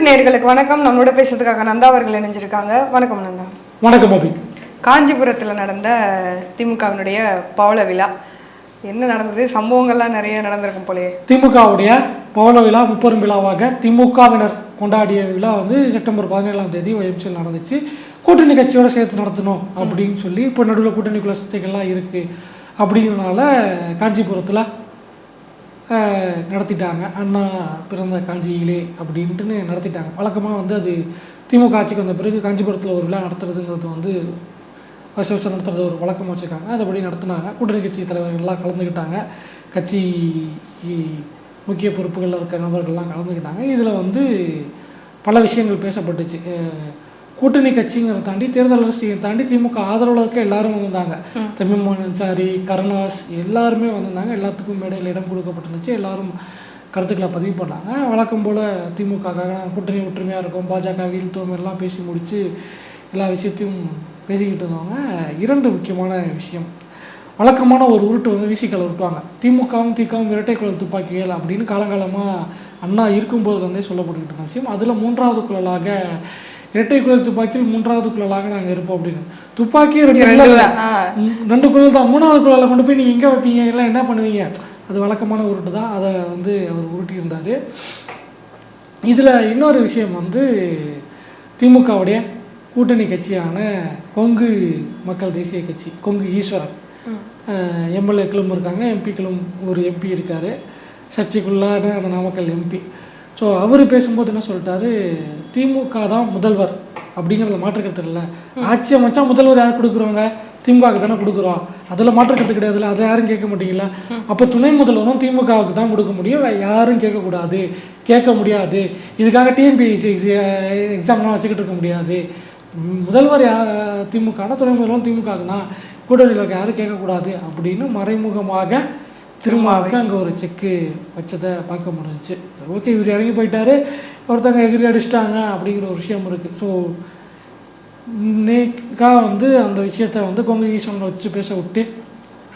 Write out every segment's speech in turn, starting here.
Good நேர்களுக்கு வணக்கம். நம்மளோட பேசுறதுக்காக நந்தா அவர்கள் இணைஞ்சிருக்காங்க. வணக்கம் நந்தா. வணக்கம் அபி காஞ்சிபுரத்தில் நடந்த திமுகவினுடைய பவள விழா. என்ன நடந்தது? சம்பவங்கள்லாம் நிறைய நடந்திருக்கும் போலயே. திமுகவுடைய பவள விழா முப்பெரும் விழாவாக திமுகவினர் கொண்டாடிய விழா வந்து செப்டம்பர் பதினேழாம் தேதி ஒய்எம்சியில் நடந்துச்சு. கூட்டணி கட்சியோட சேர்த்து நடத்தணும் அப்படின்னு சொல்லி இப்போ நடுவில் கூட்டணிக்குள்ள சர்ச்சைகள்லாம் இருக்குது அப்படிங்கிறனால காஞ்சிபுரத்தில் நடத்திட்டாங்க. அண்ணா பிறந்த காஞ்சியிலே அப்படின்ட்டுன்னு நடத்திட்டாங்க. வழக்கமாக வந்து அது திமுக ஆட்சிக்கு வந்த பிறகு காஞ்சிபுரத்தில் ஒரு விழா நடத்துறதுங்கிறது வந்து வருஷ வருஷம் நடத்துறது ஒரு வழக்கமாக வச்சுருக்காங்க. அதுபடி நடத்தினாங்க. கூட்டணி கட்சி தலைவர்கள்லாம் கலந்துக்கிட்டாங்க கட்சி முக்கிய பொறுப்புகளில் இருக்க நபர்கள்லாம் கலந்துக்கிட்டாங்க இதில் வந்து பல விஷயங்கள் பேசப்பட்டுச்சு. கூட்டணி கட்சிங்கிறத தாண்டி தேர்தல் அரசியை தாண்டி திமுக ஆதரவில் இருக்க எல்லாரும் வந்திருந்தாங்க. தமிழ்மோகன் அன்சாரி கருணாஸ் எல்லாருமே வந்திருந்தாங்க. எல்லாத்துக்கும் மேடையில் இடம் கொடுக்கப்பட்டிருந்துச்சு. எல்லாரும் கருத்துக்களை பதிவு பண்ணாங்க. வழக்கம் போல் திமுகக்காக கூட்டணி ஒற்றுமையாக இருக்கும். பாஜக வீழ்த்தோம் எல்லாம் பேசி முடித்து எல்லா விஷயத்தையும் பேசிக்கிட்டு இருந்தவங்க. இரண்டு முக்கியமான விஷயம். வழக்கமான ஒரு உருட்டு வந்து விசிக்கலை உருட்டுவாங்க. திமுகவும் திகவும் இரட்டை குழல் துப்பாக்கிகள் அப்படின்னு காலங்காலமாக அண்ணா இருக்கும்போது இருந்தே சொல்லப்பட்டுக்கிட்டு இருந்த விஷயம். அதில் மூன்றாவது குழலாக இரட்டை குழல் துப்பாக்கியில் மூன்றாவது குழலாக நாங்கள் இருப்போம் அப்படின்னு. துப்பாக்கியே ரெண்டு ரெண்டு குழல் தான், மூணாவது குழலை கொண்டு போய் நீங்கள் எங்கே வைப்பீங்க? எல்லாம் என்ன பண்ணுவீங்க? அது வழக்கமான உருட்டு தான். அதை வந்து அவர் உருட்டியிருந்தார். இதில் இன்னொரு விஷயம் வந்து திமுகவுடைய கூட்டணி கட்சியான கொங்கு மக்கள் தேசிய கட்சி கொங்கு ஈஸ்வரன். எம்எல்ஏக்களும் இருக்காங்க. எம்பிக்களும் ஒரு எம்பி இருக்கார். சர்ச்சைக்குள்ளான அந்த நாமக்கல் எம்பி. ஸோ அவர் பேசும்போது என்ன சொல்லிட்டாரு? திமுக தான் முதல்வர் அப்படிங்கிறதுல மாற்றுக்கிறது இல்லை. ஆட்சி அமைச்சா முதல்வர் யார் கொடுக்குறவங்க? திமுகவுக்கு தானே கொடுக்குறோம். அதில் மாற்றுக்கிறது கிடையாதுல்ல. அதை யாரும் கேட்க மாட்டீங்களா அப்போ துணை முதல்வரும் திமுகவுக்கு தான் கொடுக்க முடியும். யாரும் கேட்கக்கூடாது. கேட்க முடியாது. இதுக்காக டிஎன்பிஎஸ்சி எக்ஸாம்லாம் வச்சுக்கிட்டு இருக்க முடியாது. முதல்வர் யா திமுகனா துணை முதல்வர் திமுகவுக்கு தான். கூட்டணியில் இருக்க யாரும் கேட்கக்கூடாது அப்படின்னு மறைமுகமாக திருமாவுக்கு அங்கே ஒரு செக்கு வச்சதை பார்க்க முடிஞ்சுச்சு. ஓகே இவர் இறங்கி போயிட்டாரு. ஒருத்தங்க எகிரி அடிச்சிட்டாங்க அப்படிங்கிற ஒரு விஷயம் இருக்குது ஸோ இன்னைக்கா வந்து அந்த விஷயத்த வந்து கொங்கு ஈஸ்வரனை வச்சு பேச விட்டு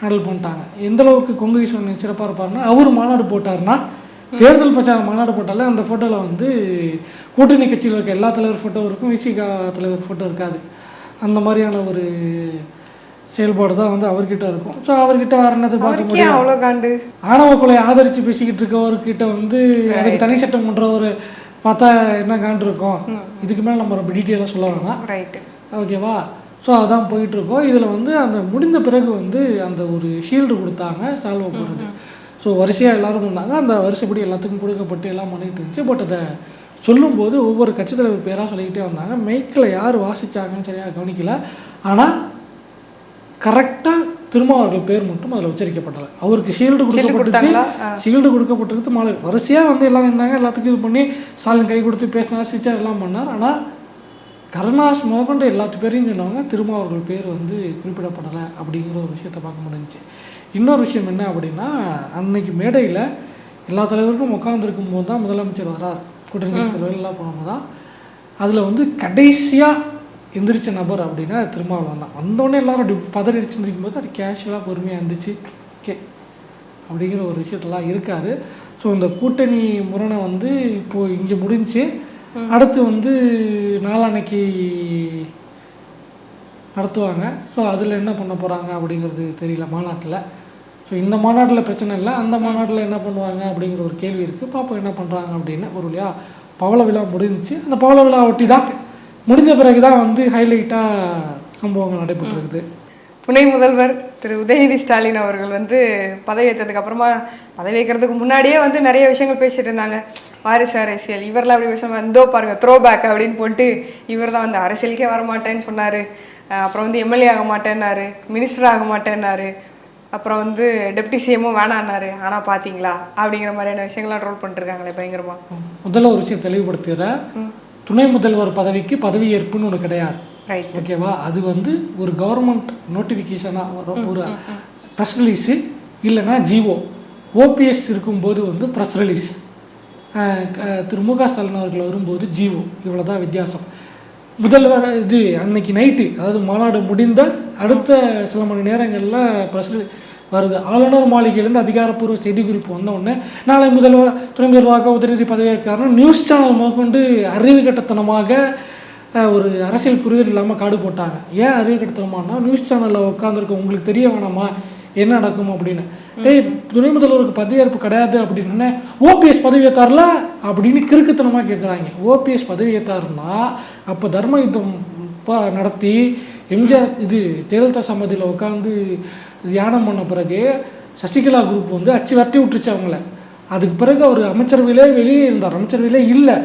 ஹேண்டில் பண்ணிட்டாங்க. எந்த அளவுக்கு கொங்கு ஈஸ்வரன் சிறப்பாக இருப்பாருன்னா அவர் மாநாடு போட்டாருன்னா தேர்தல் பிரச்சார மாநாடு போட்டாலே அந்த ஃபோட்டோவில் வந்து கூட்டணி கட்சியில் இருக்க எல்லா தலைவர் ஃபோட்டோ இருக்கும் விசிகா தலைவர் ஃபோட்டோ இருக்காது. அந்த மாதிரியான ஒரு செயல்பாடு தான் வந்து அவர்கிட்ட இருக்கும். ஸோ அவர்கிட்ட வேற என்னது பார்க்க அவ்வளோ காண்டு. ஆணவ கொலை ஆதரிச்சு பேசிக்கிட்டு இருக்கவர்கிட்ட வந்து அதுக்கு தனி சட்டம் பண்றவர் பார்த்தா என்ன காண்டு இருக்கும்? இதுக்கு மேலே நம்ம ரொம்ப டீட்டெயிலாக சொல்ல வேணாம். ரைட்டு ஓகேவா ஸோ அதான் போயிட்டு இருக்கோம். இதில் வந்து அந்த முடிந்த பிறகு வந்து அந்த ஒரு ஷீல்டு கொடுத்தாங்க சால்வ போகிறது ஸோ வரிசையாக எல்லாரும் பண்ணாங்க அந்த வரிசைப்படி எல்லாத்துக்கும் கொடுக்கப்பட்டு எல்லாம் பண்ணிட்டு இருந்துச்சு. பட் அதை சொல்லும்போது ஒவ்வொரு கட்சி தலைவர் பேராக சொல்லிக்கிட்டே வந்தாங்க. மைக்கில் யார் வாசிச்சாங்கன்னு சரியாக கவனிக்கல. ஆனால் கரெக்டாக திருமாவர்கள் பேர் மட்டும் அதில் உச்சரிக்கப்படலை அவருக்கு ஷீல்டு கொடுக்கப்பட்டுச்சு. ஷீல்டு கொடுக்கப்பட்டிருக்கு. மாலை வரிசையாக வந்து எல்லாம் இருந்தாங்க எல்லாத்துக்கும் இது பண்ணி ஸ்டாலின் கை கொடுத்து பேசினார் சிரிச்சார் எல்லாம் பண்ணார். ஆனால் கருணாஸ் முதற்கொண்டு எல்லாத்து பேரையும் சொன்னவங்க திருமாவர்கள் பேர் வந்து குறிப்பிடப்படலை அப்படிங்கிற ஒரு விஷயத்தை பார்க்க முடிஞ்சுச்சு. இன்னொரு விஷயம் என்ன அப்படின்னா அன்னைக்கு மேடையில் எல்லா தலைவருக்கும் உட்காந்துருக்கும் போது தான் முதலமைச்சர் வரார். கூட்டணி கட்சி தலைவர்கள் எல்லாம் போனவங்க தான். அதில் வந்து கடைசியாக எந்திரிச்ச நபர் அப்படின்னா திருமாவளவன் தான். வந்தோடனே எல்லாரும் அப்படி பதறி அடிச்சுருக்கும் போது அது கேஷுவலாக பொறுமையாக இருந்துச்சு ஓகே அப்படிங்கிற ஒரு விஷயத்தெல்லாம் இருக்காரு. ஸோ இந்த கூட்டணி முரணை வந்து இப்போது இங்கே முடிஞ்சு அடுத்து வந்து நாளான்னைக்கு நடத்துவாங்க. ஸோ அதில் என்ன பண்ண போகிறாங்க அப்படிங்கிறது தெரியல மாநாட்டில். ஸோ இந்த மாநாட்டில் பிரச்சனை இல்லை. அந்த மாநாட்டில் என்ன பண்ணுவாங்க அப்படிங்கிற ஒரு கேள்வி இருக்குது பார்ப்போம் என்ன பண்ணுறாங்க அப்படின்னு. ஒரு வழியா பவள விழா முடிஞ்சுச்சு. அந்த பவள விழா ஒட்டி தான் முடிஞ்ச பிறகு தான் வந்து ஹைலைட்டாக சம்பவங்கள் நடைபெற்றிருக்குது. துணை முதல்வர் திரு உதயநிதி ஸ்டாலின் அவர்கள் வந்து பதவி ஏற்றதுக்கு அப்புறமா பதவி ஏற்கிறதுக்கு முன்னாடியே வந்து நிறைய விஷயங்கள் பேசிட்டு இருந்தாங்க. வாரிசு அரசியல் இவரெல்லாம் அப்படி விஷயம் வந்தோ பாருங்க த்ரோ பேக் அப்படின்னு போட்டு இவர் தான் வந்து அரசியலுக்கே வர மாட்டேன்னு சொன்னார் அப்புறம் வந்து எம்எல்ஏ ஆக மாட்டேன்னாரு மினிஸ்டர் ஆக மாட்டேன்னாரு. அப்புறம் வந்து டெப்டி சிஎம்மும் வேணான்னாரு. ஆனால் பார்த்தீங்களா அப்படிங்கிற மாதிரியான விஷயங்கள்லாம் ரோல் பண்ணிருக்காங்களே பயங்கரமா. முதல்ல ஒரு விஷயம் தெளிவுபடுத்துகிறேன் துணை முதல்வர் பதவிக்கு பதவி ஏற்புன்னு ஒன்று கிடையாது ஓகேவா? அது வந்து ஒரு கவர்மெண்ட் நோட்டிஃபிகேஷனாக வரும். ஒரு ப்ரெஸ் ரிலீஸு இல்லைன்னா ஜிஓ ஓபிஎஸ் இருக்கும்போது வந்து ப்ரெஸ் ரிலீஸ் திரு மு க ஸ்டாலின் அவர்கள் வரும்போது ஜிஓ இவ்வளோ தான் வித்தியாசம். முதல்வர் இது அன்னைக்கு நைட்டு அதாவது மாநாடு முடிந்த அடுத்த சில மணி நேரங்களில் ப்ரெஸ் வருது. ஆளுநர் மாளிகையிலேருந்து அதிகாரப்பூர்வ செய்திக்குறிப்பு வந்த உடனே நாளை முதல்வர் துணை முதல்வராக உதயநிதி பதவியேற்கிறார்னா நியூஸ் சேனல் முதற்கொண்டு அறிவு கட்டத்தனமாக ஒரு அரசியல் புரிதல் இல்லாமல் காடு போட்டாங்க. ஏன் அறிவு கட்டத்தனமானா நியூஸ் சேனலில் உட்காந்துருக்க உங்களுக்கு தெரிய வேணாமா? என்ன நடக்கும் அப்படின்னு. ஏய் துணை முதல்வருக்கு பதவியேற்பு கிடையாது அப்படின்னு ஓபிஎஸ் பதவியேற்றார்ல அப்படின்னு கிறுக்குத்தனமாக கேட்குறாங்க ஓபிஎஸ் பதவியேற்றாருன்னா அப்போ தர்ம யுத்தம் நடத்தி எம்ஜிஆர் இது ஜெயலலிதா சம்மதியில் உட்காந்து தியானம் பண்ண பிறகு சசிகலா குரூப் வந்து அச்சு வரட்டி விட்டுருச்சு அவங்கள. அதுக்கு பிறகு அவர் அமைச்சரவையிலே வெளியே இருந்தார் அமைச்சரவையிலே இல்லை.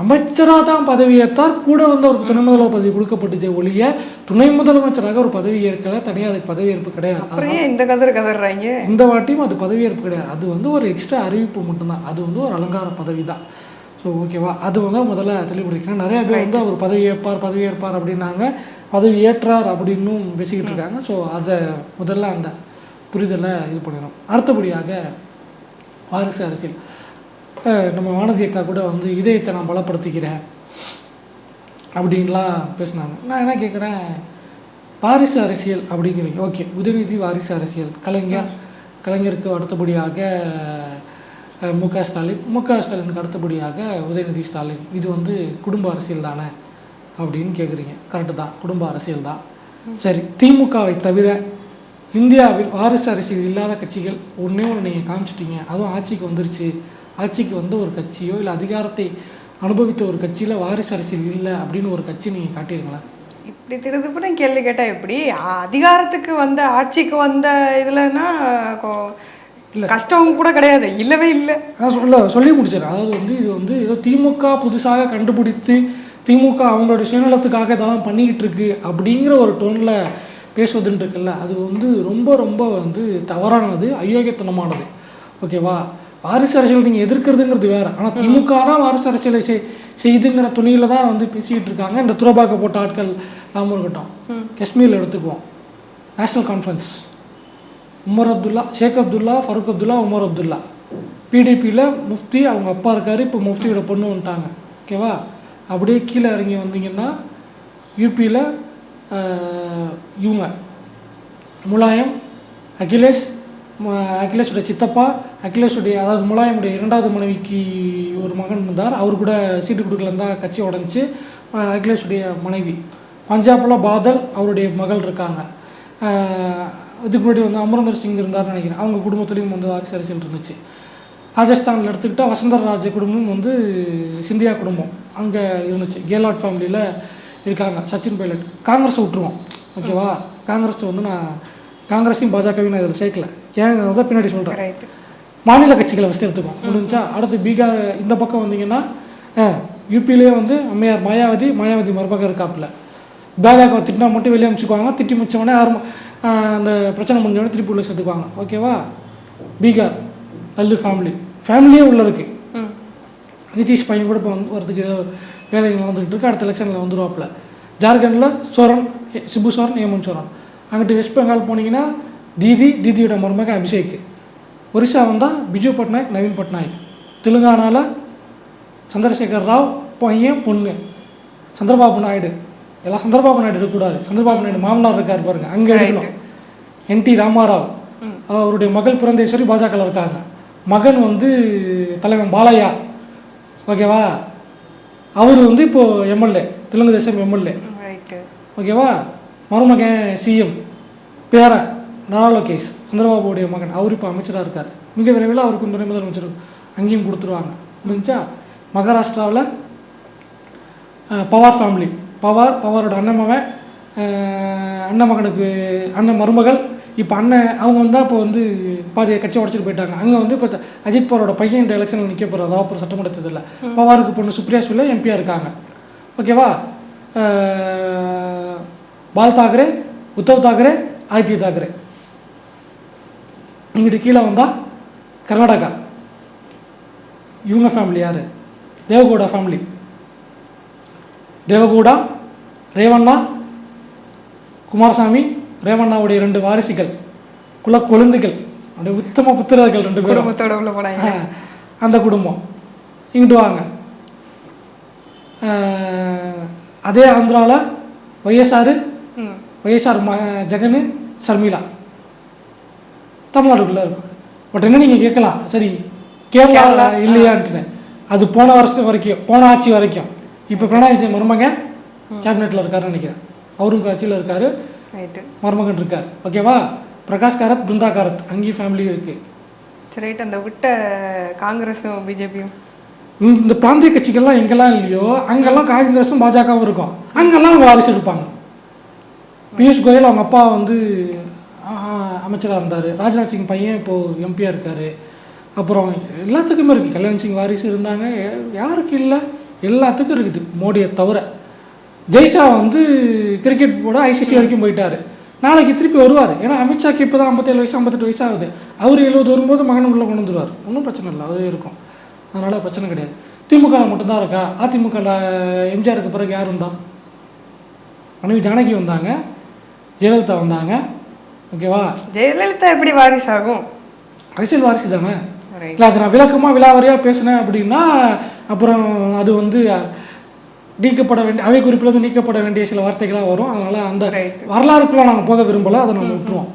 அமைச்சராக தான் பதவியேற்றார். கூட வந்து அவருக்கு துணை முதல்வர் பதவி கொடுக்கப்பட்டதே ஒழிய துணை முதலமைச்சராக ஒரு பதவி ஏற்கல. தனியாக அதுக்கு பதவியேற்பு கிடையாது. இந்த கதர் கதறாங்க இந்த வாட்டியும் அது பதவியேற்பு கிடையாது. அது வந்து ஒரு எக்ஸ்ட்ரா அறிவிப்பு மட்டும்தான். அது வந்து ஒரு அலங்கார பதவி தான். ஸோ ஓகேவா அது வந்து முதல்ல தெளிவுபடுத்திக்கணும் நிறைய பேர் வந்து அவர் பதவி ஏற்பார் பதவி ஏற்பார் அப்படின்னாங்க. அது ஏற்றார் அப்படின்னும் பேசிக்கிட்டு இருக்காங்க ஸோ அதை முதல்ல அந்த புரிதலை இது பண்ணிடும் அடுத்தபடியாக வாரிசு அரசியல். நம்ம வானதி அக்கா கூட வந்து இதயத்தை நான் பலப்படுத்திக்கிறேன் அப்படின்லாம் பேசினாங்க. நான் என்ன கேட்குறேன் வாரிசு அரசியல் அப்படிங்கிறீங்க ஓகே உதயநிதி வாரிசு அரசியல். கலைஞர் கலைஞருக்கு அடுத்தபடியாக மு க ஸ்டாலின். மு க ஸ்டாலினுக்கு அடுத்தபடியாக உதயநிதி ஸ்டாலின். இது வந்து குடும்ப அரசியல் தானே? அப்படின்னு கேட்குறீங்க கரெக்டு தான். குடும்ப அரசியல் தான். சரி திமுகவை தவிர இந்தியாவில் வாரிசு அரசியல் இல்லாத கட்சிகள் ஒன்றே ஒன்று நீங்கள் காமிச்சிட்டீங்க. அதுவும் ஆட்சிக்கு வந்துருச்சு. ஆட்சிக்கு வந்த ஒரு கட்சியோ இல்லை அதிகாரத்தை அனுபவித்த ஒரு கட்சியில் வாரிசு அரசியல் இல்லை அப்படின்னு ஒரு கட்சி நீங்கள் காட்டியிருங்களேன். இப்படி திடுதுப்புன்னு கேள்வி கேட்டா எப்படி? அதிகாரத்துக்கு வந்த ஆட்சிக்கு வந்த இதுலன்னா கஷ்டம் கூட கிடையாது. இல்லவே இல்லை. நான் சொல்ல சொல்லி முடிச்சிடறேன். அதாவது வந்து இது வந்து ஏதோ திமுக புதுசாக கண்டுபிடித்து திமுக அவங்களோட சுயநலத்துக்காக இதெல்லாம் பண்ணிக்கிட்டு இருக்கு அப்படிங்கிற ஒரு டோனில் பேசுவதுன்னு இருக்குல்ல அது வந்து ரொம்ப ரொம்ப வந்து தவறானது அயோக்கியத்தனமானது. ஓகேவா? வாரிசு அரசியல் நீங்கள் எதிர்க்கிறதுங்கிறது வேற. ஆனால் திமுக தான் வாரிசு அரசியலை செய் செய்துங்கிற துணியில தான் வந்து பேசிக்கிட்டு இருக்காங்க. இந்த துரோபாக்க போட்ட ஆட்கள் இல்லாமல் இருக்கட்டும். காஷ்மீரில் எடுத்துக்குவோம். National conference Omar Abdullah Sheikh Abdullah Farooq Abdullah Omar Abdullah. பிடிபியில் Mufti அவங்க அப்பா இருக்காரு. இப்போ முஃப்தியோட பொண்ணு வந்துட்டாங்க. ஓகேவா? அப்படியே கீழே இறங்கி வந்தீங்கன்னா யூபியில் இவங்க முலாயம் அகிலேஷ் அகிலேஷுடைய அகிலேஷோட சித்தப்பா அகிலேஷுடைய அதாவது முலாயமுடைய இரண்டாவது மனைவிக்கு ஒரு மகன் இருந்தார். அவர் கூட சீட்டு கொடுக்கலன்னு தான் கட்சி உடஞ்சி அகிலேஷுடைய மனைவி. பஞ்சாபில் பாதல் அவருடைய மகள் இருக்காங்க. இதுக்கு முன்னாடி வந்து அமரந்தர் சிங் இருந்தார்னு நினைக்கிறேன். அவங்க குடும்பத்துலேயும் வந்து வாரிசு அரசியல் இருந்துச்சு. ராஜஸ்தானில் எடுத்துக்கிட்டால் வசந்தர் ராஜ குடும்பம் வந்து சிந்தியா குடும்பம். அங்கே இருந்துச்சு. கேலாட் ஃபேமிலியில் இருக்காங்க. சச்சின் பைலட். காங்கிரஸை விட்டுருவோம் ஓகேவா? காங்கிரஸ் வந்து நான் காங்கிரஸையும் பாஜகவையும் நான் இதில் சேர்க்கல. ஏன் தான் பின்னாடி சொல்கிறேன் மாநில கட்சிகளை ஃபஸ்ட்டு எடுத்துக்கோம் முடிஞ்சா அடுத்து பீகார் இந்த பக்கம் வந்தீங்கன்னா யூபிலேயே வந்து அம்மையார் மாயாவதி மாயாவதி மருமக இருக்காப்புல. பாஜக திட்டினா மட்டும் வெளியே அனுப்பிச்சுக்குவாங்க திட்டி முடிச்சவொடனே ஆரம்ப அந்த பிரச்சனை முடிஞ்சவொடனே திருப்பி உள்ள சேர்த்துக்குவாங்க. ஓகேவா? பீகார். நல்லு ஃபேமிலி ஃபேமிலியே உள்ள இருக்கு நிதிஷ் பையன் கூட இப்போ வந்து வரதுக்கு வேலைகள் நடந்துகிட்டு இருக்கு. அடுத்த எலெக்ஷனில் வந்துருவாப்புல. ஜார்க்கண்டில் சோரன் சிபு சோரன் ஹேமந்த் சோரன். அங்கிட்டு வெஸ்ட் பெங்கால் போனீங்கன்னா தீதி தீதியோட மருமக அபிஷேக். ஒரிசா வந்தால் பிஜு பட்நாயக் நவீன் பட்நாயக். தெலுங்கானாவில் சந்திரசேகர் ராவ் பையன் பொண்ணு. சந்திரபாபு நாயுடு. எல்லாம் சந்திரபாபு நாயுடு எடுக்கக்கூடாது. சந்திரபாபு நாயுடு மாமனார் இருக்கார் பாருங்க. அங்கே எடுக்கணும். என்டி ராமாராவ். அவருடைய மகள் புரந்தேஸ்வரி பாஜகவில் இருக்காங்க. மகன் வந்து தலைவன் பாலையா. ஓகேவா? அவர் வந்து இப்போ எம்எல்ஏ தெலுங்கு தேசம் எம்எல்ஏ ஓகேவா? மருமகன் சிஎம் பேரன் நாரா லோகேஷ் சந்திரபாபுடைய மகன். அவர் இப்போ அமைச்சராக இருக்கார். மிக விரைவில் அவருக்கு துணை முதலமைச்சர் அங்கேயும் கொடுத்துருவாங்க. முடிஞ்சா மகாராஷ்டிராவில் பவார் ஃபேமிலி பவார் பவாரோட அண்ணன் அண்ணன் மகனுக்கு அண்ணன் மருமகள் இப்போ அண்ணன் அவங்க வந்து இப்போ வந்து பாதி கட்சி உடச்சிட்டு போயிட்டாங்க. அங்கே வந்து இப்போ அஜித் பவாரோட பையன் இந்த எலெக்ஷனில் நிற்க போகிறார் அதாவது சட்டமன்ற தேர்தலில் பவாருக்கு பொண்ணு சுப்ரியா சுலே எம்பியாக இருக்காங்க. ஓகேவா? பால் தாக்கரே உத்தவ் தாக்கரே ஆதித்ய தாக்கரே. இங்கிட்டு கீழே வந்தால் கர்நாடகா. இவங்க ஃபேமிலி யார்? தேவகவுடா ஃபேமிலி தேவகவுடா ரேவண்ணா குமாரசாமி ரேவண்ணாவுடைய ரெண்டு வாரிசுகள் குல கொழுந்துகள் அப்படியே உத்தம புத்திரர்கள் ரெண்டு பேரும். குடும்பத்தோட உள்ள போனாங்க. அந்த குடும்பம். இங்கிட்டு வாங்க. அதே ஆந்திராவில் ஒய்எஸ்ஆர் ஒய்எஸ்ஆர் ம ஜெகனு சர்மிளா. தமிழ்நாடுக்குள்ளே இருக்கும். என்ன நீங்கள் கேட்கலாம்? சரி கேரளா இல்லையான்ட்டு அது போன வருஷம் வரைக்கும் போன ஆட்சி வரைக்கும். இப்போ பினராயி விஜயன் மருமக கேபினெட்டில் இருக்காருன்னு நினைக்கிறேன். அவரும் கட்சியில் இருக்காரு மருமகன் இருக்கார். ஓகேவா பிரகாஷ் காரத் பிருந்தா காரத். அங்கேயும் ஃபேமிலி இருக்கு. சரி ரைட். அந்த விட்ட காங்கிரஸும் பிஜேபியும்? இந்த பிராந்திய கட்சிகள்லாம் எங்கெல்லாம் இல்லையோ அங்கெல்லாம் காங்கிரஸும் பாஜகவும் இருக்கும். அங்கெல்லாம் அவங்க வாரிசு இருப்பாங்க. பியூஷ் கோயல் அவங்க அப்பா வந்து அமைச்சராக இருந்தார். ராஜ்நாத் சிங் பையன் இப்போது எம்பியாக இருக்கார். அப்புறம் எல்லாத்துக்குமே இருக்குது கல்யாண் சிங் வாரிசு இருந்தாங்க. யாருக்கு இல்லை? எல்லாத்துக்கும் இருக்குது. மோடியை தவிர. ஜெய்ஷா வந்து கிரிக்கெட் போட ஐசிசி வரைக்கும் போயிட்டாரு. நாளைக்கு திருப்பி வருவார். ஏன்னா அமித்ஷாக்கு இப்போ தான் ஐம்பத்தேழு வயசு ஐம்பத்தெட்டு வயசு ஆகுது. அவர் எழுபது வரும்போது மகன் உள்ள கொண்டு வந்துருவார். ஒன்றும் பிரச்சனை இல்லை அது இருக்கும். அதனால் பிரச்சனை கிடையாது. திமுக மட்டும்தான் இருக்கா? அதிமுகவில் எம்ஜிஆருக்கு பிறகு யார் இருந்தா மனைவி ஜானகி வந்தாங்க. ஜெயலலிதா வந்தாங்க. ஓகேவா? ஜெயலலிதா எப்படி வாரிசாகும் அரசியல் வாரிசு தானே? இல்லை அது நான் விளக்கமாக விலாவரியாக பேசினேன் அப்படின்னா அப்புறம் அது வந்து நீக்கப்பட வேண்டிய அவை குறிப்பிலிருந்து நீக்கப்பட வேண்டிய சில வார்த்தைகளாக வரும். அதனால் அந்த. வரலாறுக்குள்ள நாங்கள் போக விரும்பலை அதை நம்ம விட்டுருவோம்.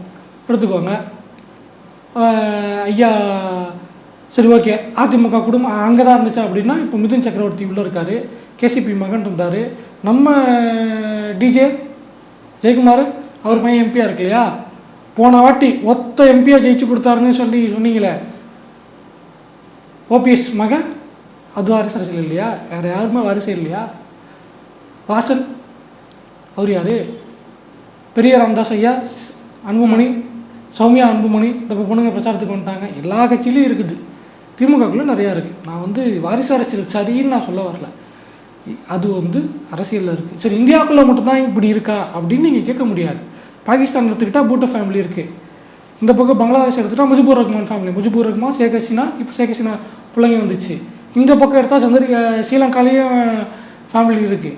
எடுத்துக்கோங்க. ஐயா சரி ஓகே அதிமுக குடும்பம் அங்கே தான் இருந்துச்சு அப்படின்னா இப்போ மிதுன் சக்கரவர்த்தி உள்ளே இருக்கார். கேசிபி மகன் இருந்தார். நம்ம டிஜே ஜெயக்குமார் அவர் பையன் எம்பியாக இருக்கு இல்லையா? போன வாட்டி ஒத்த எம்பியாக ஜெயிச்சு கொடுத்தாருன்னு சொல்லி சொன்னீங்களே. ஓபிஎஸ் மக அது வாரிசு அரசியல் இல்லையா? வேறு யாருமே வாரிசு இல்லையா? வாசன் அவர் யார்? பெரிய ராம்தாஸ் ஐயா அன்புமணி சௌமியா அன்புமணி இந்த பொண்ணுங்க பிரச்சாரத்துக்கு வந்துட்டாங்க. எல்லா கட்சியிலையும் இருக்குது. திமுகக்குள்ளே நிறையா இருக்குது நான் வந்து வாரிசு அரசியல் சரின்னு நான் சொல்ல வரல. அது வந்து அரசியலில் இருக்குது சரி இந்தியாவுக்குள்ளே மட்டும்தான் இப்படி இருக்கா அப்படின்னு நீங்கள் கேட்க முடியாது. பாகிஸ்தான் எடுத்துக்கிட்டால் பூட்டோ ஃபேமிலி இருக்குது இந்த பக்கம் பங்களாதேஷ் எடுத்துகிட்டா முஜிபுர் ரஹ்மான் ஃபேமிலி முஜிபுர் ரஹ்மான் ஷேக் ஹசீனா இப்போ ஷேக் ஹசீனா பிள்ளைங்க வந்துச்சு. இந்த பக்கம் எடுத்தால் சந்திரிகா ஸ்ரீலங்காலேயும் ஃபேமிலி இருக்குது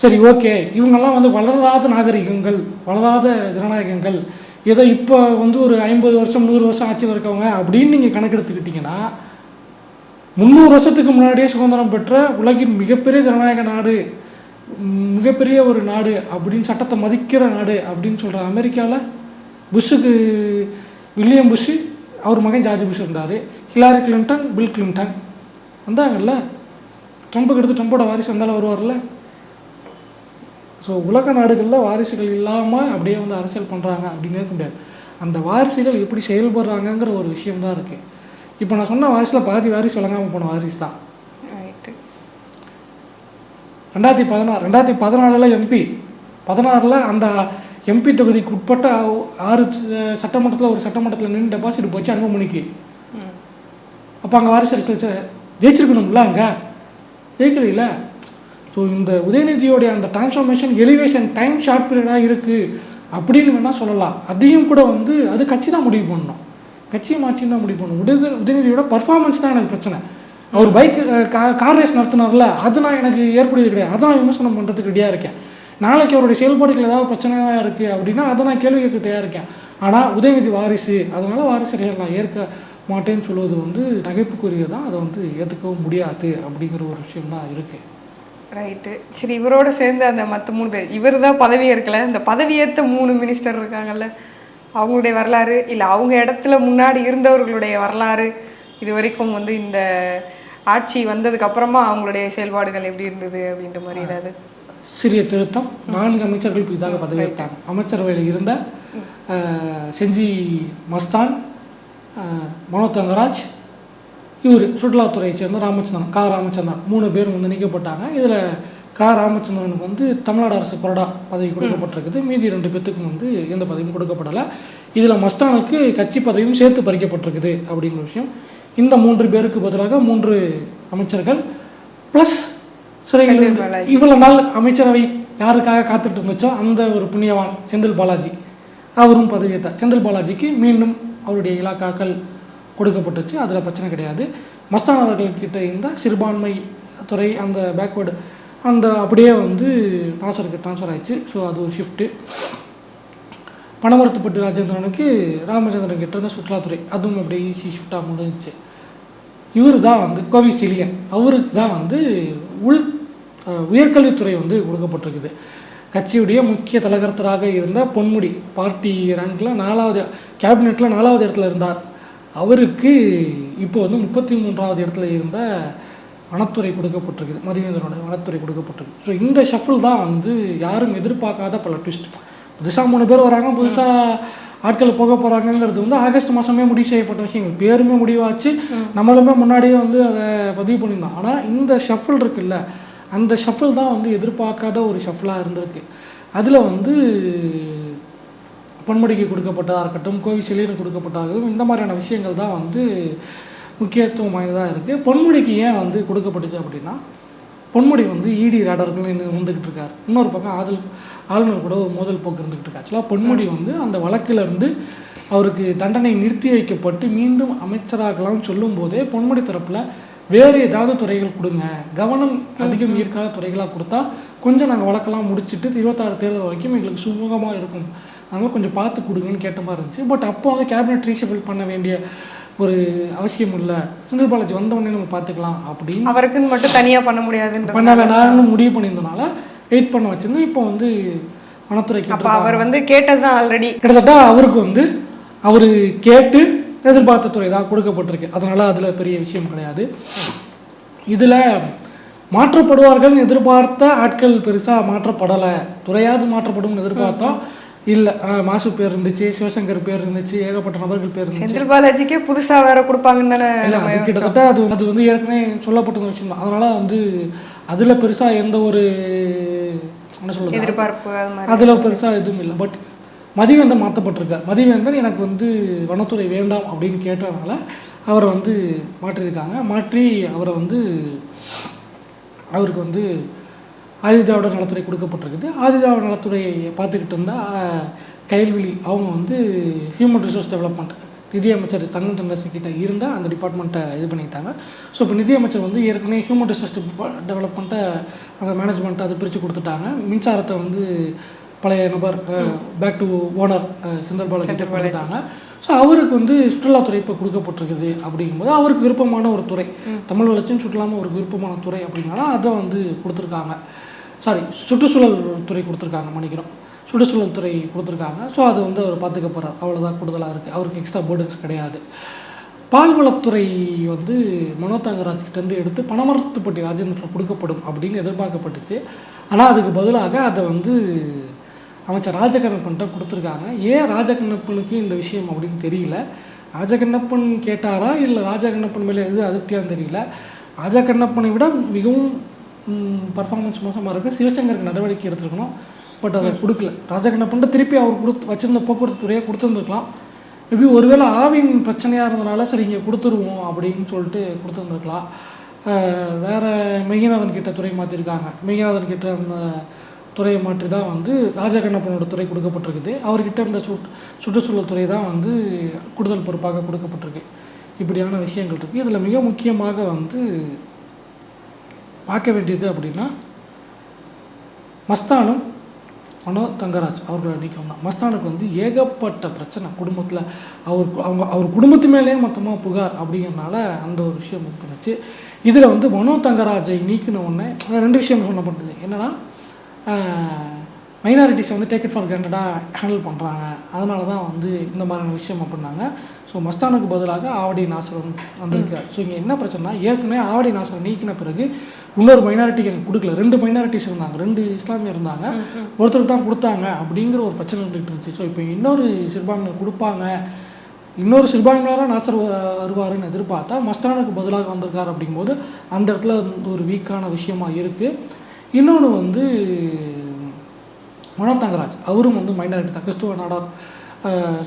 சரி ஓகே. இவங்கெல்லாம் வந்து வளராத நாகரிகங்கள் வளராத ஜனநாயகங்கள். ஏதோ இப்போ வந்து ஒரு ஐம்பது வருஷம் நூறு வருஷம் ஆட்சியில் இருக்கவங்க அப்படின்னு நீங்கள் கணக்கெடுத்துக்கிட்டிங்கன்னா முந்நூறு வருஷத்துக்கு முன்னாடியே சுதந்திரம் பெற்ற உலகின் மிகப்பெரிய ஜனநாயக நாடு மிகப்பெரிய ஒரு நாடு அப்படின்னு சட்டத்தை மதிக்கிற நாடு அப்படின்னு சொல்கிற அமெரிக்காவில் புஷ்ஷுக்கு வில்லியம் புஷ்ஷு அவர் மகன் ஜார்ஜ் புஷ் இருந்தார் ஹிலாரி கிளின்டன் பில் கிளின்டன். வந்தாங்கல்ல? ட்ரம்ப்புக்கு எடுத்து ட்ரம்ப்போட வாரிசு வந்தாலும் வருவார்ல? ஸோ உலக நாடுகளில் வாரிசுகள் இல்லாமல் அப்படியே வந்து அரசியல் பண்ணுறாங்க அப்படின்னு இருக்க முடியாது. அந்த வாரிசுகள் எப்படி செயல்படுறாங்கங்கிற ஒரு விஷயம் தான் இருக்குது இப்போ நான் சொன்ன வாரிசில் பாதி வாரிசு வழங்காமல் போன வாரிசு தான். ரெண்டாயிரத்தி பதினாறு ரெண்டாயிரத்தி பதினாலில் எம்பி பதினாறில் அந்த எம்பி தொகுதிக்கு உட்பட்ட ஆறு சட்டமன்றத்தில் ஒரு சட்டமன்றத்தில் நின்று டெபாசிட் போச்சு அன்புமணிக்கு. அப்போ அங்கே வாரிசு அரசியல் ஜெயிச்சிருக்கணும்ல அங்கே? ஜெயிக்கலையில? ஸோ இந்த உதயநிதியோடைய அந்த டிரான்ஸ்ஃபர்மேஷன் எலிவேஷன் டைம் ஷார்ட் பீரியடாக இருக்குது அப்படின்னு வேணால் சொல்லலாம். அதையும் கூட வந்து அது கட்சி தான் முடிவு பண்ணணும். கட்சியை மாற்றி தான் முடிவு பண்ணணும். உதய உதயநிதியோட பர்ஃபார்மன்ஸ் தான் எனக்கு பிரச்சனை. அவர் பைக் கார் ரேஸ் நடத்தினார்ல அது நான் எனக்கு ஏற்புடையது கிடையாது. அதான் விமர்சனம் பண்ணுறதுக்கு ரெடியாக இருக்கேன். நாளைக்கு அவருடைய செயல்பாடுகள் ஏதாவது பிரச்சனையாக இருக்குது அப்படின்னா அதை நான் கேள்வி கேட்க தயாராக இருக்கேன். ஆனால் உதயநிதி வாரிசு அதனால் வாரிசுகள் நான் ஏற்க மாட்டேன்னு சொல்வது வந்து நகைப்புக்குரிய தான் அதை வந்து ஏற்றுக்கவும் முடியாது அப்படிங்கிற ஒரு விஷயம் தான் இருக்குது ரைட்டு சரி இவரோட சேர்ந்து அந்த மற்ற மூணு பேர் இவர் தான் பதவி ஏற்கல. இந்த பதவியேற்ற மூணு மினிஸ்டர் இருக்காங்கல்ல அவங்களுடைய வரலாறு இல்லை அவங்க இடத்துல முன்னாடி இருந்தவர்களுடைய வரலாறு இது வரைக்கும் வந்து இந்த ஆட்சி வந்ததுக்கு அப்புறமா அவங்களுடைய செயல்பாடுகள் எப்படி இருந்தது அப்படின்ற மாதிரி ஏதாவது? சிறிய திருத்தம். நான்கு அமைச்சர்கள் புதிதாக பதவியேற்றாங்க அமைச்சரவையில் இருந்த செஞ்சி மஸ்தான் மனோ தங்கராஜ் இவர் சுற்றுலாத்துறையை சேர்ந்த ராமச்சந்திரன் கா. ராமச்சந்திரன் மூணு பேர் வந்து நீக்கப்பட்டாங்க. இதில் கா. ராமச்சந்திரனுக்கு வந்து தமிழ்நாடு அரசு கொறடா பதவி கொடுக்கப்பட்டிருக்குது. மீதி ரெண்டு பேத்துக்கும் வந்து எந்த பதவியும் கொடுக்கப்படலை. இதில் மஸ்தானுக்கு கட்சி பதவியும் சேர்த்து பறிக்கப்பட்டிருக்குது அப்படிங்கிற விஷயம். இந்த மூன்று பேருக்கு பதிலாக மூன்று அமைச்சர்கள் ப்ளஸ் சிறையில். இவ்வளவு நாள் அமைச்சரவை யாருக்காக காத்துட்டு இருந்துச்சோ அந்த ஒரு புண்ணியவான் செந்தில் பாலாஜி. அவரும் பதவியேற்றார். செந்தில் பாலாஜிக்கு மீண்டும் அவருடைய இலாக்காக்கள் கொடுக்கப்பட்டுச்சு. அதில் பிரச்சனை கிடையாது. மஸ்தான் அவர்கள்கிட்ட சிறுபான்மை துறை அந்த பேக்வேர்டு அந்த அப்படியே வந்து நாசருக்கு ட்ரான்ஸ்ஃபர் ஆயிடுச்சு. ஸோ அது ஒரு ஷிஃப்ட்டு பணமரத்துப்பட்டு ராஜேந்திரனுக்கு ராமச்சந்திரன் கிட்ட இருந்த சுற்றுலாத்துறை அதுவும் அப்படியே ஈஸி ஷிஃப்டாக முடிஞ்சிச்சு. இவர் தான் வந்து கோவி சிலியன் அவருக்கு தான் வந்து உள் உயர்கல்வித்துறை வந்து கொடுக்கப்பட்டிருக்குது. கட்சியுடைய முக்கிய தலைகர்த்தராக இருந்த பொன்முடி பார்ட்டி ரேங்கில் நாலாவது கேபினெட்டில் நாலாவது இடத்துல இருந்தார். அவருக்கு இப்போ வந்து முப்பத்தி மூன்றாவது இடத்துல இருந்த வனத்துறை கொடுக்கப்பட்டிருக்குது மதிவேந்தரோட வனத்துறை கொடுக்கப்பட்டிருக்கு ஸோ இந்த ஷஃபிள் தான் வந்து யாரும் எதிர்பார்க்காத பல ட்விஸ்ட் புதுசாக மூணு பேர் வராங்க புதுசாக ஆட்கள் போக போகிறாங்கங்கிறது வந்து ஆகஸ்ட் மாதமே முடிவு செய்யப்பட்ட விஷயங்கள். பேருமே முடிவாச்சு நம்மளுமே முன்னாடியே வந்து அதை பதிவு பண்ணியிருந்தோம். ஆனால் இந்த ஷஃபிள் இருக்குல்ல அந்த ஷஃபிள் தான் வந்து எதிர்பார்க்காத ஒரு ஷஃபிளாக இருந்திருக்கு. அதில் வந்து பொன்முடிக்கு கொடுக்கப்பட்டதாக இருக்கட்டும் கோவிச்செலின்னு கொடுக்கப்பட்டாகவும் இந்த மாதிரியான விஷயங்கள் தான் வந்து முக்கியத்துவம் வாய்ந்ததாக இருக்குது பொன்முடிக்கு ஏன் வந்து கொடுக்கப்பட்டுச்சு அப்படின்னா பொன்முடி வந்து இடி ராடர்கள்னு இருந்துக்கிட்டு இருக்கார். இன்னொரு பக்கம் ஆதல் ஆளுநர் கூட ஒரு மோதல் போக்கு இருந்துக்கிட்டு இருக்கார் ஆக்சுவலாக பொன்முடி வந்து அந்த வழக்கிலிருந்து அவருக்கு தண்டனை நிறுத்தி வைக்கப்பட்டு மீண்டும் அமைச்சராகலாம்னு சொல்லும் போதே பொன்முடி தரப்பில் வேறு ஏதாவது துறைகள் கொடுங்க. கவனம் அதிகம் ஈர்க்காத துறைகளாக கொடுத்தா கொஞ்சம் நாங்கள் வழக்கெல்லாம் முடிச்சுட்டு இருபத்தாறு தேர்தல் வரைக்கும் எங்களுக்கு சுமூகமாக இருக்கும். அதனால் கொஞ்சம் பார்த்து கொடுங்கன்னு கேட்ட மாதிரி இருந்துச்சு. பட் அப்போ வந்து கேபினெட் ரீஷபிள் பண்ண வேண்டிய ஒரு அவசியம் இல்லை. செந்தில் பாலாஜி வந்தவொடனே நம்ம பார்த்துக்கலாம் அப்படின்னு அவருக்குன்னு மட்டும் தனியா பண்ண முடியாதுன்றது பண்ண வேணாம்னு முடிவு பண்ணியிருந்தனால வெயிட் பண்ண வச்சிருந்து இப்போ வந்து வனத்துறைக்கு அப்ப அவர் வந்து கேட்டதுதான் ஆல்ரெடி கிட்டத்தட்ட அவருக்கு வந்து அவர் கேட்டு எதிர்பார்த்த துறை தான் கொடுக்கப்பட்டிருக்கு. அதனால அதில் பெரிய விஷயம் கிடையாது. இதில் மாற்றப்படுவார்கள்னு எதிர்பார்த்த ஆட்கள் பெருசாக மாற்றப்படலை. துறையாவது மாற்றப்படும்னு எதிர்பார்த்தோம். இல்லை மாசு பேர் இருந்துச்சு சிவசங்கர் பேர் இருந்துச்சு ஏகப்பட்ட நபர்கள் பேர் இருந்துச்சு. செந்தில் பாலாஜிக்கே புதுசா வேற கொடுப்பாங்கன்னு தானே. கிட்டத்தட்ட அது அது வந்து ஏற்கனவே சொல்லப்பட்ட விஷயம் தான் அதனால வந்து அதில் பெருசாக எந்த ஒரு என்ன சொல்றது? எதிர்பார்ப்பு அதில் பெருசாக எதுவும் இல்லை. பட் மதிவேந்தன் மாற்றப்பட்டிருக்கார் மதிவேந்தன் எனக்கு வந்து வனத்துறை வேண்டாம் அப்படின்னு கேட்டதுனால அவரை வந்து மாற்றியிருக்காங்க. மாற்றி அவரை வந்து அவருக்கு வந்து ஆதி திராவிடர் நலத்துறை கொடுக்கப்பட்டிருக்குது. ஆதி திராவிடர் நலத்துறையை பார்த்துக்கிட்டு இருந்தால் கயல்விழி அவங்க வந்து ஹியூமன் ரிசோர்ஸ் டெவலப்மெண்ட் நிதியமைச்சர் தங்கம் தென்னரசு கிட்ட இருந்தால் அந்த டிபார்ட்மெண்ட்டை இது பண்ணிட்டாங்க. ஸோ இப்போ நிதியமைச்சர் வந்து ஏற்கனவே ஹியூமன் ரிசோர்ஸ் டெவலப்மெண்ட்டை அந்த மேனேஜ்மெண்ட்டை அதை பிரித்து கொடுத்துட்டாங்க. மின்சாரத்தை வந்து பழைய நபர் back to owner Senthil Balaji கிட்ட கொடுத்துட்டாங்க. ஸோ அவருக்கு வந்து சுற்றுலாத்துறை இப்போ கொடுக்கப்பட்டிருக்குது அப்படிங்கும்போது அவருக்கு விருப்பமான ஒரு துறை. தமிழ் வளர்ச்சியும் சுற்றுலாமல் அவருக்கு விருப்பமான துறை அப்படின்னால அதை வந்து கொடுத்துருக்காங்க. சாரி சுற்றுச்சூழல் துறை கொடுத்துருக்காங்க மன்னிக்கிறோம். சுற்றுச்சூழல் துறை கொடுத்துருக்காங்க. ஸோ அது வந்து அவர் பார்த்துக்க போகிறார் அவ்வளோதான் கூடுதலாக இருக்குது அவருக்கு எக்ஸ்ட்ரா பேர்டன்ஸ் கிடையாது. பால்வளத்துறை வந்து மனோ தங்கராஜ்கிட்டேருந்து எடுத்து பனமரத்துப்பட்டி ராஜேந்திரன் கொடுக்கப்படும் அப்படின்னு எதிர்பார்க்கப்பட்டுச்சு. ஆனால் அதுக்கு பதிலாக அதை வந்து அமைச்சர் ராஜகண்ணப்பன்ட்ட கொடுத்துருக்காங்க. ஏன் ராஜகண்ணப்பனுக்கு இந்த விஷயம் அப்படின்னு தெரியல. ராஜகண்ணப்பன் கேட்டாரா? இல்லை ராஜகண்ணப்பன் மேலே எது அதிருப்தியான்னு தெரியல. ராஜகண்ணப்பனை விட மிகவும் பர்ஃபார்மன்ஸ் மோசமாக இருக்குது சிவசங்கருக்கு நடவடிக்கை எடுத்துருக்கணும். பட் அதை கொடுக்கல. ராஜகண்ணப்பன்ட்ட திருப்பி அவர் கொடுத்து வச்சிருந்த போக்குவரத்து துறையை கொடுத்துருந்துருக்கலாம். மேபி ஒருவேளை ஆவின் பிரச்சனையாக இருந்தனால சரி இங்கே கொடுத்துருவோம் அப்படின்னு சொல்லிட்டு கொடுத்துருந்துருக்கலாம். வேறு மெய்யநாதன் கிட்ட துறை மாற்றிருக்காங்க மெய்யநாதன் கிட்ட அந்த துறையை மாற்றி தான் வந்து ராஜகண்ணப்பனோட துறை கொடுக்கப்பட்டிருக்குது. அவர்கிட்ட இருந்த சுட் சுற்றுச்சூழல் துறை தான் வந்து கூடுதல் பொறுப்பாக கொடுக்கப்பட்டிருக்கு. இப்படியான விஷயங்கள் இருக்குது இதில் மிக முக்கியமாக வந்து பார்க்க வேண்டியது அப்படின்னா மஸ்தானும் மனோ தங்கராஜ் அவர்களை நீக்கம் தான் மஸ்தானுக்கு வந்து ஏகப்பட்ட பிரச்சனை குடும்பத்தில். அவர் அவங்க அவர் குடும்பத்து மேலேயே மொத்தமாக புகார் அப்படிங்கிறனால அந்த ஒரு விஷயம் இது பண்ணுச்சு. இதில் வந்து மனோ தங்கராஜை நீக்கின உடனே ரெண்டு விஷயம் சொல்லப்பட்டது என்னென்னா மைனாரிட்டிஸை வந்து டேக் இட் ஃபார் கிராண்டடாக ஹேண்டில் பண்ணுறாங்க அதனால தான் வந்து இந்த மாதிரியான விஷயம் அப்படின்னாங்க. ஸோ மஸ்தானுக்கு பதிலாக ஆவடி நாசர் வந்து வந்திருக்கிறார். ஸோ இங்கே என்ன பிரச்சனைனா ஏற்கனவே ஆவடி நாசர் நீக்கின பிறகு இன்னொரு மைனாரிட்டிக்கு எனக்கு கொடுக்கல. ரெண்டு மைனாரிட்டிஸ் இருந்தாங்க. ரெண்டு இஸ்லாமியர் இருந்தாங்க. ஒருத்தருக்கு தான் கொடுத்தாங்க அப்படிங்கிற ஒரு பிரச்சனை இருந்துகிட்டு இருந்துச்சு. ஸோ இப்போ இன்னொரு சிறுபான்மையினர் கொடுப்பாங்க. இன்னொரு சிறுபான்மையினராக நாசர் வருவாருன்னு எதிர்பார்த்தா மஸ்தானுக்கு பதிலாக வந்திருக்காரு அப்படிங்கும்போது அந்த இடத்துல வந்து ஒரு வீக்கான விஷயமா இருக்குது இன்னொன்று வந்து மனோ தங்கராஜ். அவரும் வந்து மைனாரிட்டி தான். கிறிஸ்துவ நாடார்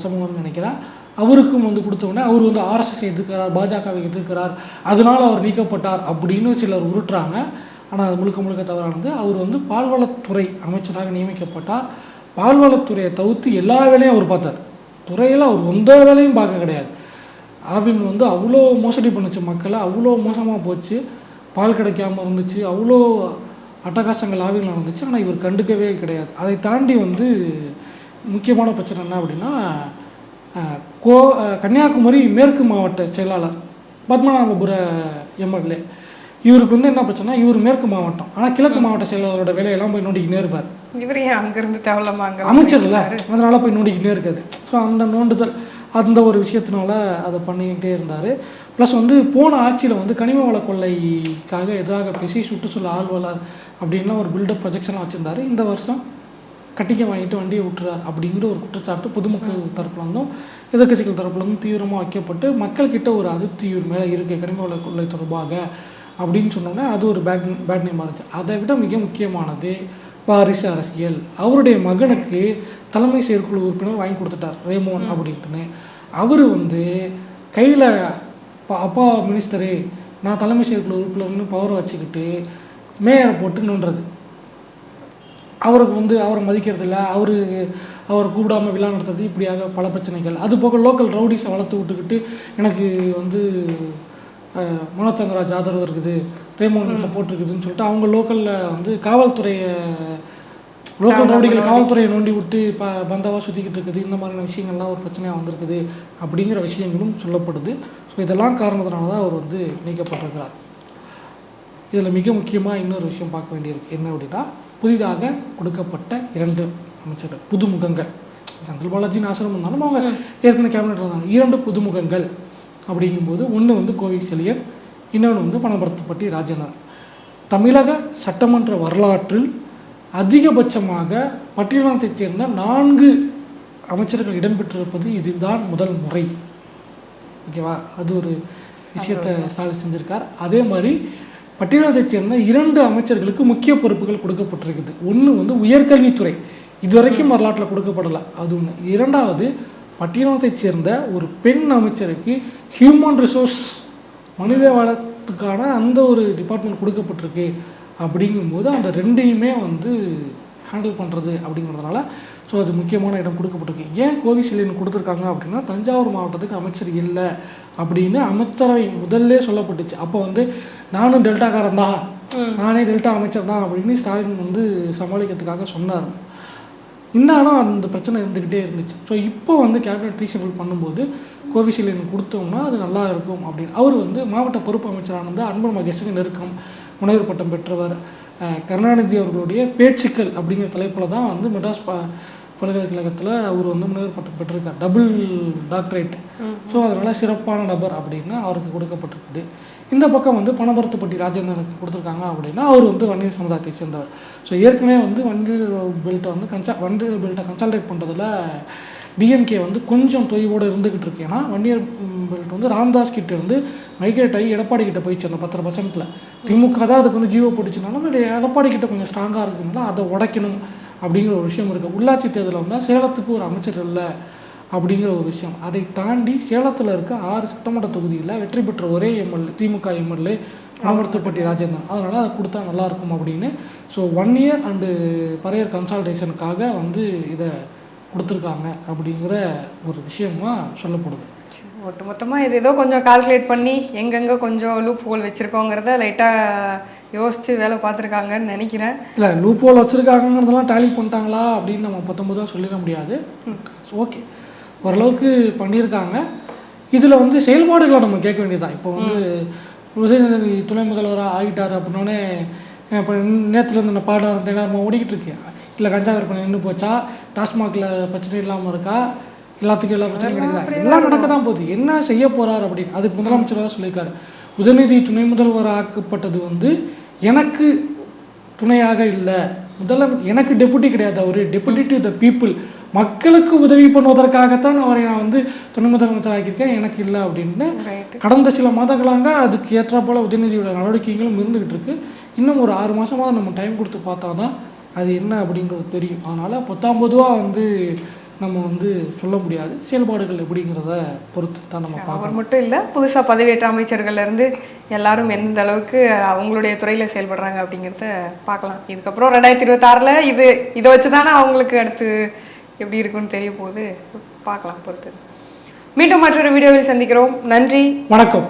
சமூகம்னு நினைக்கிறேன். அவருக்கும் வந்து கொடுத்த அவர் வந்து ஆர்எஸ்எஸ் எதிர்க்கிறார் பாஜகவை எதிர்க்கிறார் அதனால் அவர் நீக்கப்பட்டார் அப்படின்னு சிலர் உருட்டுறாங்க. ஆனால் அது முழுக்க முழுக்க தவறானது. அவர் வந்து பால்வளத்துறை அமைச்சராக நியமிக்கப்பட்டார். பால்வளத்துறையை தவிர்த்து எல்லா வேலையும் அவர் பார்த்தார். துறையில் அவர் எந்த வேலையும் பார்க்க கிடையாது. ஆவின் வந்து அவ்வளோ மோசடி பண்ணுச்சு மக்களை அவ்வளோ மோசமாக போச்சு. பால் கிடைக்காமல் இருந்துச்சு அவ்வளோ அட்டகாசங்கள் ஆவியில் நடந்துச்சு. ஆனால் இவர் கண்டுக்கவே கிடையாது. அதை தாண்டி வந்து முக்கியமான பிரச்சனை என்ன அப்படின்னா கோ கன்னியாகுமரி மேற்கு மாவட்ட செயலாளர் பத்மநாபபுர எம்எல்ஏ. இவருக்கு வந்து என்ன பிரச்சனை இவர் மேற்கு மாவட்டம். ஆனால் கிழக்கு மாவட்ட செயலாளரோட வேலையெல்லாம் போய் நோண்டிக்கிட்டே இருப்பார். இவர் அங்கிருந்து தேவலாமா அங்க அமைச்சர் இல்லை. அதனால போய் நோண்டிக்கிட்டே இருக்காது ஸோ அந்த நோண்டுதல் அந்த ஒரு விஷயத்தினால அதை பண்ணிக்கிட்டே இருந்தார். ப்ளஸ் வந்து போன ஆட்சியில் வந்து கனிம வள கொள்ளைக்காக எதிராக பேசி சுற்றுச்சூழல் ஆழ்வலர் அப்படின்லாம் ஒரு பில்டப் ப்ரொஜெக்ஷன்லாம் வச்சுருந்தாரு. இந்த வருஷம் கட்டிக்க வாங்கிட்டு வண்டியை விட்டுறார் அப்படிங்கிற ஒரு குற்றச்சாட்டு பொதுமக்கள் தரப்புல இருந்தும் எதிர்க்கட்சிகள் தரப்புல இருந்தும் தீவிரமாக வைக்கப்பட்டு மக்கள்கிட்ட ஒரு அதிருப்தி இவர் மேலே இருக்கு கனிம வள கொள்ளை தொடர்பாக அப்படின்னு சொன்னோன்னே அது ஒரு பேட் பேட் நேமாக இருந்துச்சு அதை விட மிக முக்கியமானது வாரிசு அரசியல். அவருடைய மகனுக்கு தலைமை செயற்குழு உறுப்பினர் வாங்கி கொடுத்துட்டார் ரேமோன் அப்படின்ட்டுன்னு. அவர் வந்து கையில் அப்பா மினிஸ்டரு நான் தலைமை செயற்குழு உறுப்பினர்னு பவர் வச்சுக்கிட்டு மேயரை போட்டு நோண்டுறது அவருக்கு வந்து அவரை மதிக்கிறது இல்லை அவரு அவரை கூப்பிடாம விழா நடத்துறது இப்படியாக பல பிரச்சனைகள். அது போக லோக்கல் ரவுடிஸை வளர்த்து விட்டுக்கிட்டு எனக்கு வந்து அஹ், மனோஜ் தங்கராஜ் ஆதரவு இருக்குது ரேமோன் சப்போர்ட் இருக்குதுன்னு சொல்லிட்டு அவங்க லோக்கலில் வந்து காவல்துறையை லோக்கல் ரவுடிகள் காவல்துறையை நோண்டி விட்டு ப பந்தாவாக சுற்றிக்கிட்டு இருக்குது. இந்த மாதிரியான விஷயங்கள்லாம் ஒரு பிரச்சனையாக வந்திருக்குது அப்படிங்கிற விஷயங்களும் சொல்லப்படுது. ஸோ இதெல்லாம் காரணத்தினால தான் அவர் வந்து நீக்கப்பட்டிருக்கிறார். இதில் மிக முக்கியமாக இன்னொரு விஷயம் பார்க்க வேண்டியிருக்கு. என்ன அப்படின்னா புதிதாக கொடுக்கப்பட்ட இரண்டு அமைச்சர்கள் புதுமுகங்கள். செந்தில் பாலாஜி ஆசிரம் இருந்தாலும் அவங்க ஏற்கனவே கேபினெட் இருந்தாங்க. இரண்டு புதுமுகங்கள் அப்படிங்கும்போது ஒன்று வந்து கோவை செழியன் இன்னொன்று வந்து பணபரத்துப்பட்டி ராஜேந்திரன் தமிழக சட்டமன்ற வரலாற்றில் அதிகபட்சமாக பட்டியலினத்தைச் சேர்ந்த நான்கு அமைச்சர்கள் இடம்பெற்றிருப்பது இதுதான் முதல் முறை. ஓகேவா? அது ஒரு விஷயத்தை ஸ்டாலின் செஞ்சிருக்கார். அதே மாதிரி பட்டியலினத்தைச் சேர்ந்த இரண்டு அமைச்சர்களுக்கு முக்கிய பொறுப்புகள் கொடுக்கப்பட்டிருக்குது. ஒன்று வந்து உயர்கல்வித்துறை. இதுவரைக்கும் வரலாற்றில் கொடுக்கப்படலை. அது ஒன்று இரண்டாவது பட்டியலினத்தைச் சேர்ந்த ஒரு பெண் அமைச்சருக்கு ஹியூமன் ரிசோர்ஸ் மனித வளத்துக்கான அந்த ஒரு டிபார்ட்மெண்ட் கொடுக்கப்பட்டிருக்கு. அப்படிங்கும்போது அந்த ரெண்டையுமே வந்து ஹேண்டில் பண்ணுறது அப்படிங்கிறதுனால ஸோ அது முக்கியமான இடம் கொடுக்கப்பட்டிருக்கு. ஏன் கோவிஷீல்டு கொடுத்துருக்காங்க அப்படின்னா தஞ்சாவூர் மாவட்டத்துக்கு அமைச்சர் இல்லை அப்படின்னு அமைச்சரவை முதல்ல சொல்லப்பட்டுச்சு. அப்போ வந்து நானும் டெல்டாக்காரன் தான் நானே டெல்டா அமைச்சர் தான் அப்படின்னு ஸ்டாலின் வந்து சமாளிக்கிறதுக்காக சொன்னார். இன்னும் அந்த பிரச்சனை இருந்துக்கிட்டே இருந்துச்சு. ஸோ இப்போ வந்து கேபினட் ரீஷபிள் பண்ணும்போது கோவிஷீல்டு கொடுத்தோம்னா அது நல்லா இருக்கும் அப்படின்னு. அவர் வந்து மாவட்ட பொறுப்பு அமைச்சரானது அன்பு மகேஷன் நெருக்கம் முனைவர் பட்டம் பெற்றவர் கருணாநிதி அவர்களுடைய பேச்சுக்கள் அப்படிங்கிற தலைப்பில் தான் வந்து மெட்ராஸ் ப பல்கலைக்கழகத்தில் அவர் வந்து முனைவர் பட்டம் பெற்றிருக்கார். டபுள் டாக்டரேட் ஸோ அதனால சிறப்பான நபர் அப்படின்னு அவருக்கு கொடுக்கப்பட்டிருக்குது. இந்த பக்கம் வந்து பணபரத்துப்பட்டி ராஜேந்திரனுக்கு கொடுத்துருக்காங்க அப்படின்னா அவர் வந்து வன்னியர் சமுதாயத்தை சேர்ந்தவர். ஸோ ஏற்கனவே வந்து வன்னியர் பெல்ட்டை வந்து கன்சா வன்னியர் பெல்ட்டை கன்சால்டேட் பண்ணுறதுல டிஎம்கே வந்து கொஞ்சம் தொய்வோடு இருந்துகிட்டு இருக்கு. ஏன்னா வன்னியர் பெல்ட் வந்து ராம்தாஸ் கிட்ட இருந்து மைக்ரேட் ஆகி எடப்பாடி கிட்ட போயிடுச்சு அந்த பத்தரை பர்சன்ட்ல திமுக தான் அதுக்கு வந்து ஜீவோ போட்டுச்சுனாலும் இல்லை எடப்பாடி கிட்ட கொஞ்சம் ஸ்ட்ராங்காக இருக்குங்களா அதை உடைக்கணும் அப்படிங்கிற ஒரு விஷயம் இருக்குது உள்ளாட்சி தேர்தலில் வந்தால் சேலத்துக்கு ஒரு அமைச்சர் இல்லை. அப்படிங்கிற ஒரு விஷயம். அதை தாண்டி சேலத்தில் இருக்க ஆறு சட்டமன்ற தொகுதியில் வெற்றி பெற்ற ஒரே எம்எல்ஏ திமுக எம்எல்ஏ அமர்த்தப்பட்டி ராஜேந்திரன். அதனால் அதை கொடுத்தா நல்லா இருக்கும் அப்படின்னு. So one year and prior கன்சால்டேஷனுக்காக வந்து இதை கொடுத்துருக்காங்க அப்படிங்கிற ஒரு விஷயமா சொல்லப்படுது. ஒட்டு மொத்தமாக இது ஏதோ கொஞ்சம் கால்குலேட் பண்ணி எங்கெங்கே கொஞ்சம் லூப் ஹோல் வச்சுருக்கோங்கிறத லைட்டாக யோசித்து வேலை பார்த்துருக்காங்கன்னு நினைக்கிறேன். இல்லை லூப் ஹோல் வச்சுருக்காங்கிறதெல்லாம் டேலி பண்ணிட்டாங்களா அப்படின்னு நம்ம பத்தொன்பதாக சொல்லிட முடியாது. ஓகே ஓரளவுக்கு பண்ணியிருக்காங்க. இதில் வந்து செயல்பாடுகளை நம்ம கேட்க வேண்டியதுதான். இப்போ வந்து உதயநிதி துணை முதல்வராக ஆகிட்டார் அப்படின்னோடனே இப்போ நேற்றுலேருந்து இந்த பாடம் தினமும் ஓடிக்கிட்டு இருக்கு. இல்லை கஞ்சா விற்பனை நின்று போச்சா? டாஸ்மாகில் பிரச்சனை இல்லாமல் இருக்கா? எல்லாத்துக்கும் எல்லா பிரச்சனையும் கிடைக்குதா? எல்லாம் நடக்க தான் போகுது. என்ன செய்ய போறார் அப்படின்னு? அதுக்கு முதலமைச்சர் தான் சொல்லியிருக்காரு. உதயநிதி துணை முதல்வர் ஆக்கப்பட்டது வந்து எனக்கு துணையாக இல்லை. முதல்ல எனக்கு டெபுட்டி கிடையாது. அவர் டெபுட்டி டு த பீப்புள் மக்களுக்கு உதவி பண்ணுவதற்காகத்தான் அவரை நான் வந்து துணை முதலமைச்சர் ஆக்கியிருக்கேன். எனக்கு இல்லை அப்படின்னு கடந்த சில மாதங்களாக அதுக்கு ஏற்ற போல உதயநிதியோட நடவடிக்கைகளும் இருந்துகிட்டு இருக்கு. இன்னும் ஒரு ஆறு மாசமாவது நம்ம டைம் கொடுத்து பார்த்தா தான் அது என்ன அப்படிங்கிறது தெரியும். அதனால பத்தாம் பொதுவாக வந்து நம்ம வந்து சொல்ல முடியாது. செயல்பாடுகள் எப்படிங்கிறத பொறுத்து தான் நம்ம அவர் மட்டும் இல்லை புதுசாக பதவியேற்ற அமைச்சர்கள்ல இருந்து எல்லாரும் எந்த அளவுக்கு அவங்களுடைய துறையில் செயல்படுறாங்க அப்படிங்கிறத பார்க்கலாம். இதுக்கப்புறம் ரெண்டாயிரத்தி இருபத்தாறில் இது இதை வச்சு தானே அவங்களுக்கு அடுத்து எப்படி இருக்குன்னு தெரிய போகுது. பார்க்கலாம் பொறுத்து. மீண்டும் மற்றொரு வீடியோவில் சந்திக்கிறோம். நன்றி. வணக்கம்.